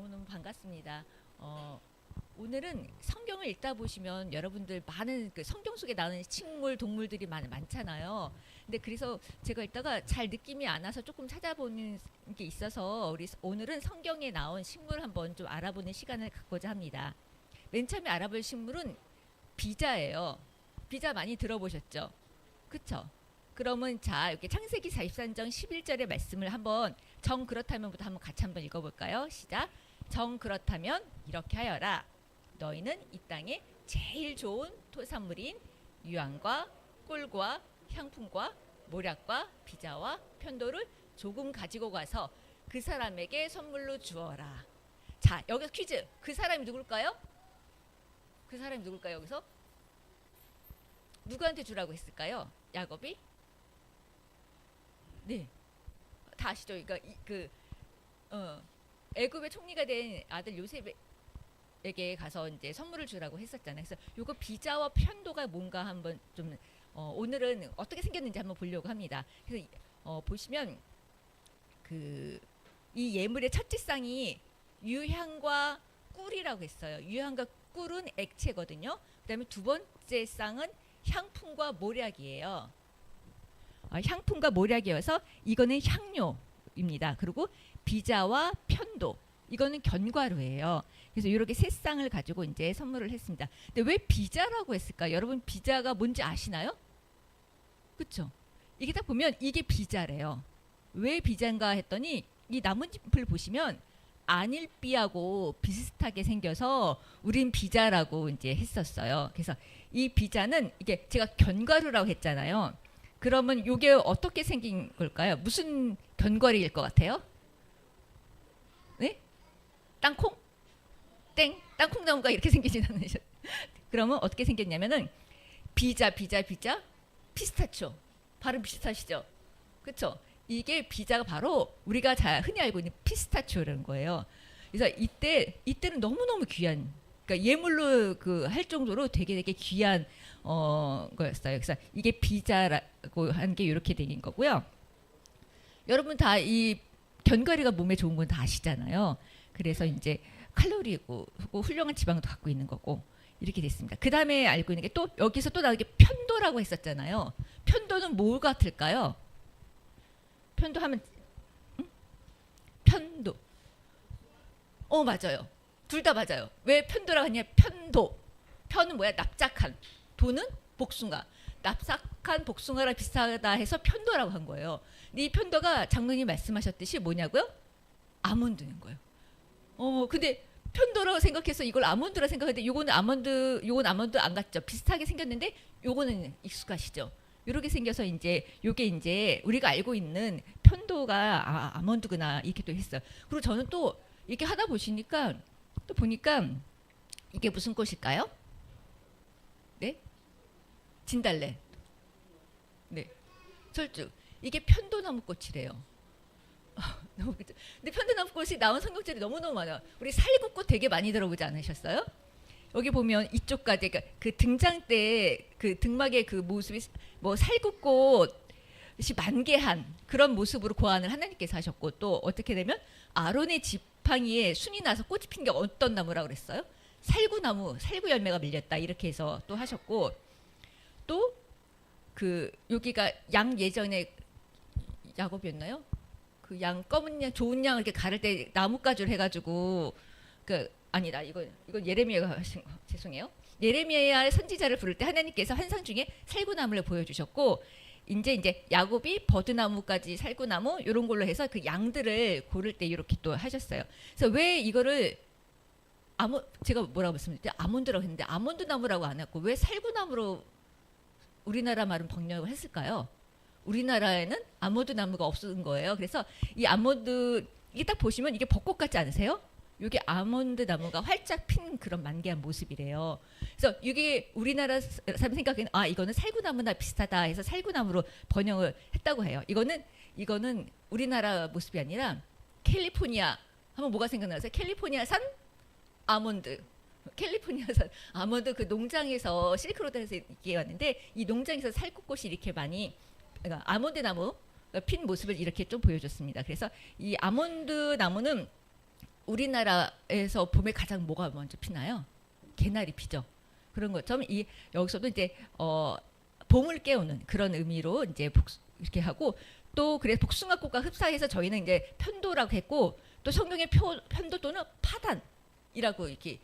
너무너무 반갑습니다. 어, 오늘은 성경을 읽다 보시면 여러분들 많은 그 성경 속에 나오는 식물 동물들이 많, 많잖아요. 근데 그래서 제가 읽다가 잘 느낌이 안 와서 조금 찾아보는 게 있어서 우리 오늘은 성경에 나온 식물 한번 좀 알아보는 시간을 갖고자 합니다. 맨 처음에 알아볼 식물은 비자예요. 비자 많이 들어보셨죠? 그쵸? 그러면 자 이렇게 창세기 43장 11절의 말씀을 한번 정 그렇다면부터 한번 같이 한번 읽어 볼까요? 시작. 정 그렇다면 이렇게 하여라. 너희는 이 땅에 제일 좋은 토산물인 유황과 꿀과 향품과 모략과 비자와 편도를 조금 가지고 가서 그 사람에게 선물로 주어라. 자 여기서 퀴즈. 그 사람이 누굴까요? 그 사람이 누굴까요? 여기서 누구한테 주라고 했을까요? 야곱이? 네. 다 아시죠? 그러니까 이- 그 어, 애굽의 총리가 된 아들 요셉에게 가서 이제 선물을 주라고 했었잖아요. 그래서 요거 비자와 편도가 뭔가 한번 좀 어, 오늘은 어떻게 생겼는지 한번 보려고 합니다. 그래서 이- 어, 보시면 그 이 예물의 첫째 쌍이 유향과 꿀이라고 했어요. 유향과 꿀은 액체거든요. 그다음에 두 번째 쌍은 향품과 모략이에요. 아, 향품과 모략이어서 이거는 향료 입니다. 그리고 비자와 편도 이거는 견과류예요. 그래서 이렇게 세 쌍을 가지고 이제 선물을 했습니다. 근데 왜 비자라고 했을까? 여러분 비자가 뭔지 아시나요? 그렇죠? 이게 딱 보면 이게 비자래요. 왜 비자인가 했더니 이 나뭇잎을 보시면 안일비하고 비슷하게 생겨서 우린 비자라고 이제 했었어요. 그래서 이 비자는 이게 제가 견과류라고 했잖아요. 그러면 이게 어떻게 생긴 걸까요? 무슨 견과류일 것 같아요? 네? 땅콩? 땡. 땅콩 나무가 이렇게 생기진 않으셨. 그러면 어떻게 생겼냐면은 비자, 비자, 비자, 피스타치오. 발음 비슷하시죠? 그렇죠? 이게 비자가 바로 우리가 잘 흔히 알고 있는 피스타치오라는 거예요. 그래서 이때 이때는 너무 너무 귀한, 그러니까 예물로 그 할 정도로 되게 되게 귀한 어 거였어요. 그래서 이게 비자라고 하는 게 이렇게 되는 거고요. 여러분 다 이 견과류가 몸에 좋은 건 다 아시잖아요. 그래서 이제 칼로리고 고 훌륭한 지방도 갖고 있는 거고 이렇게 됐습니다. 그 다음에 알고 있는 게 또 여기서 또 나오게 편도라고 했었잖아요. 편도는 뭘 같을까요? 편도 하면 응? 편도. 어 맞아요. 둘 다 맞아요. 왜 편도라고 하냐? 편도. 편은 뭐야? 납작한. 도는 복숭아. 납작한 복숭아랑 비슷하다 해서 편도라고 한 거예요. 이 편도가 장로님 말씀하셨듯이 뭐냐고요? 아몬드인 거예요. 어 근데 편도라고 생각해서 이걸 아몬드라 생각했는데 요거는 아몬드 요건 아몬드 안 같죠? 비슷하게 생겼는데 요거는 익숙하시죠? 이렇게 생겨서 이제 요게 이제 우리가 알고 있는 편도가 아, 아몬드구나 이렇게 또 했어요. 그리고 저는 또 이렇게 하다 보시니까 또 보니까 이게 무슨 꽃일까요? 네? 진달래. 네. 철쭉. 이게 편도나무 꽃이래요. 아, 너무? 근데 편도나무 꽃이 나온 성경절이 너무너무 많아요. 우리 살구꽃 되게 많이 들어보지 않으셨어요? 여기 보면 이쪽까지 그러니까 그 등장 때 그 등막의 그 모습이 뭐 살구꽃 이 만개한 그런 모습으로 고안을 하나님께서 하셨고 또 어떻게 되면 아론의 지팡이에 순이 나서 꽃이 핀 게 어떤 나무라고 그랬어요? 살구나무, 살구 열매가 밀렸다 이렇게 해서 또 하셨고 또 그 여기가 양 예전에 야곱이었나요? 그 양 검은 양 좋은 양을 이렇게 가를 때 나뭇가지를 해가지고 그 아니다 이거 이거 예레미야가 하신 거 죄송해요 예레미야의 선지자를 부를 때 하나님께서 환상 중에 살구나무를 보여주셨고 이제 이제 야곱이 버드나무까지 살구나무 이런 걸로 해서 그 양들을 고를 때 이렇게 또 하셨어요. 그래서 왜 이거를 아몬 제가 뭐라고 말씀드렸죠? 아몬드라고 했는데 아몬드 나무라고 안 했고 왜 살구나무로 우리나라 말은 번역을 했을까요? 우리나라에는 아몬드 나무가 없은 거예요. 그래서 이 아몬드 이게 딱 보시면 이게 벚꽃 같지 않으세요? 이게 아몬드 나무가 활짝 핀 그런 만개한 모습이래요. 그래서 이게 우리나라 사람 생각에는 아 이거는 살구나무나 비슷하다 해서 살구나무로 번역을 했다고 해요. 이거는 이거는 우리나라 모습이 아니라 캘리포니아 하면 뭐가 생각나세요? 캘리포니아산 아몬드. 캘리포니아산 아몬드 그 농장에서 실크로드에서 이게 왔는데 이 농장에서 살구꽃이 이렇게 많이 그러니까 아몬드 나무 핀 모습을 이렇게 좀 보여줬습니다. 그래서 이 아몬드 나무는 우리나라에서 봄에 가장 뭐가 먼저 피나요? 개나리 피죠. 그런 것처럼 이 여기서도 이제 어 봄을 깨우는 그런 의미로 이제 복수, 이렇게 하고 또 그래서 복숭아꽃과 흡사해서 저희는 이제 편도라고 했고 또 성경의 표, 편도 또는 파단이라고 이렇게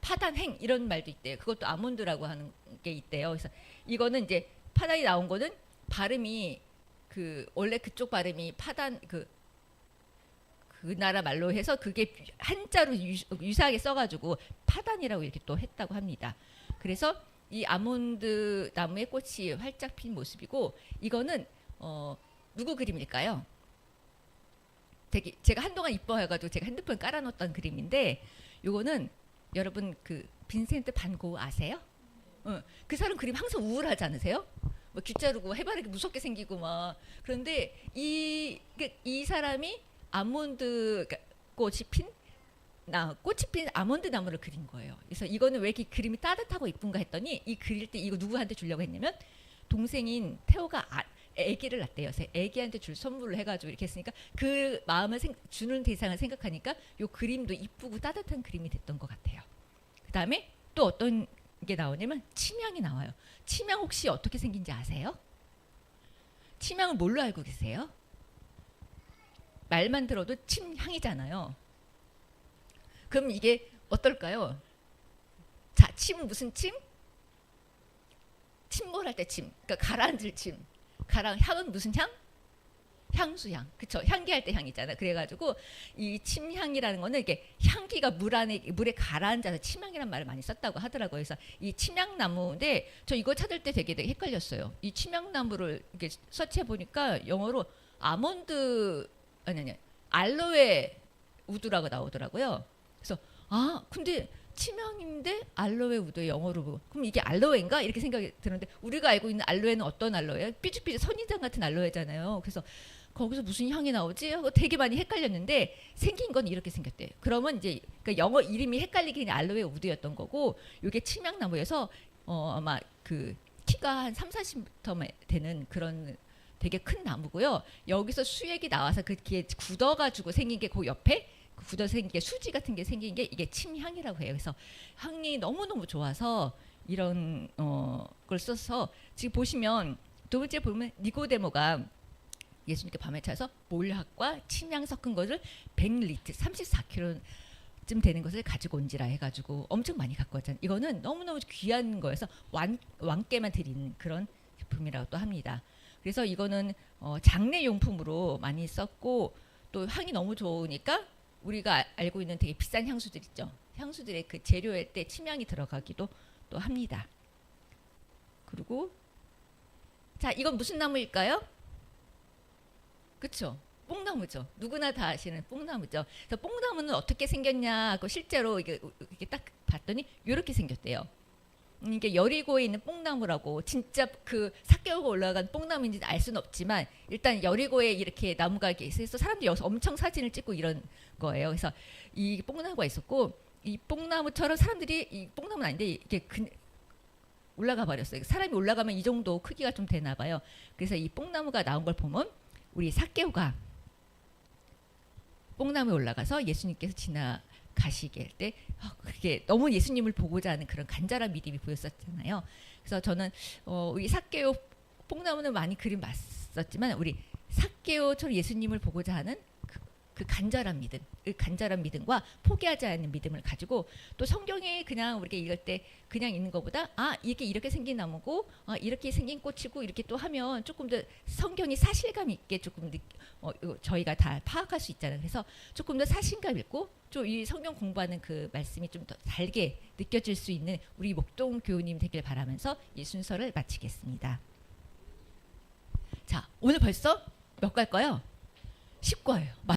파단행 이런 말도 있대요. 그것도 아몬드라고 하는 게 있대요. 그래서 이거는 이제 파단이 나온 거는 발음이 그 원래 그쪽 발음이 파단 그 그 나라 말로 해서 그게 한자로 유, 유사하게 써가지고 파단이라고 이렇게 또 했다고 합니다. 그래서 이 아몬드 나무의 꽃이 활짝 핀 모습이고 이거는 어 누구 그림일까요? 되게 제가 한동안 이뻐해가지고 제가 핸드폰 깔아놓았던 그림인데 요거는 여러분 그 빈센트 반고 아세요? 어, 그 사람 그림 항상 우울하지 않으세요? 뭐 귀자르고 해바라기 무섭게 생기고 막 그런데 이, 그- 이 사람이 아몬드 꽃이 핀 나, 꽃이 핀 아몬드 나무를 그린 거예요. 그래서 이거는 왜 이렇게 그림이 따뜻하고 이쁜가 했더니 이 그릴 때 이거 누구한테 주려고 했냐면 동생인 태호가 아, 아기를 낳대요. 아기한테 줄 선물을 해가지고 이렇게 했으니까 그 마음을 생, 주는 대상을 생각하니까 요 그림도 이쁘고 따뜻한 그림이 됐던 것 같아요. 그 다음에 또 어떤 게 나오냐면 침향이 나와요. 침향 혹시 어떻게 생긴지 아세요? 침향을 뭘로 알고 계세요? 말만 들어도 침 향이잖아요. 그럼 이게 어떨까요? 자, 침은 무슨 침? 침몰할 때 침. 그러니까 가라앉을 침. 가라 향은 무슨 향? 향수향. 그쵸? 향기할 때 향이잖아. 그래가지고 이 침향이라는 거는 이게 향기가 물 안에 물에 가라앉아서 침향이라는 말을 많이 썼다고 하더라고요. 그래서 이 침향나무인데 저 이거 찾을 때 되게, 되게 헷갈렸어요. 이 침향나무를 이렇게 서치해 보니까 영어로 아몬드 아니 아니 알로에 우드라고 나오더라고요. 그래서 아 근데 치명인데 알로에 우드 영어로 보고 그럼 이게 알로에인가 이렇게 생각이 드는데 우리가 알고 있는 알로에는 어떤 알로에예요? 삐죽삐죽 선인장 같은 알로에잖아요. 그래서 거기서 무슨 향이 나오지? 하고 되게 많이 헷갈렸는데 생긴 건 이렇게 생겼대요. 그러면 이제 그 영어 이름이 헷갈리긴 알로에 우드였던 거고 이게 침향나무여서 어 아마 그 키가 한 3, 40m 되는 그런 되게 큰 나무고요. 여기서 수액이 나와서 그게 굳어가지고 생긴 게 그 옆에 그 굳어 생긴 게 수지 같은 게 생긴 게 이게 침향이라고 해요. 그래서 향이 너무 너무 좋아서 이런 어 걸 써서 지금 보시면 두 번째 보면 니고데모가 예수님께 밤에 차서 몰약과 침향 섞은 것을 100리터 34kg 쯤 되는 것을 가지고 온지라 해가지고 엄청 많이 갖고 왔잖아요. 이거는 너무너무 귀한 거여서 왕, 왕께만 드리는 그런 제품이라고 또 합니다. 그래서 이거는 어, 장례 용품으로 많이 썼고 또 향이 너무 좋으니까 우리가 아- 알고 있는 되게 비싼 향수들 있죠. 향수들의 그 재료일 때 침향이 들어가기도 또 합니다. 그리고 자 이건 무슨 나무일까요? 그쵸? 뽕나무죠. 누구나 다 아시는 뽕나무죠. 그래서 뽕나무는 어떻게 생겼냐 하고 실제로 이게, 이게 딱 봤더니 이렇게 생겼대요. 음, 이게 여리고에 있는 뽕나무라고 진짜 그 삭개오가 올라간 뽕나무인지 알 수는 없지만 일단 여리고에 이렇게 나무가 있어서 사람들이 여기서 엄청 사진을 찍고 이런 거예요. 그래서 이 뽕나무가 있었고 이 뽕나무처럼 사람들이 이 뽕나무는 아닌데 이게 그, 올라가 버렸어요. 사람이 올라가면 이 정도 크기가 좀 되나 봐요. 그래서 이 뽕나무가 나온 걸 보면 우리 삭개오가 뽕나무에 올라가서 예수님께서 지나 가시게 할때 아, 그게 너무 예수님을 보고자 하는 그런 간절한 믿음이 보였었잖아요. 그래서 저는 어, 우리 삭개오 뽕나무는 많이 그림 봤었지만 우리 삭개오처럼 예수님을 보고자 하는 그, 그 간절한 믿음, 그 간절한 믿음과 포기하지 않는 믿음을 가지고 또 성경에 그냥 우리가 읽을 때 그냥 있는 것보다 아 이게 이렇게 생긴 나무고 아, 이렇게 생긴 꽃이고 이렇게 또 하면 조금 더 성경이 사실감 있게 조금 느, 어, 저희가 다 파악할 수 있잖아요. 그래서 조금 더 사실감 있고 좀 이 성경 공부하는 그 말씀이 좀 더 달게 느껴질 수 있는 우리 목동 교우님 되길 바라면서 이 순서를 마치겠습니다. 자 오늘 벌써 몇 갈까요? 10과예요.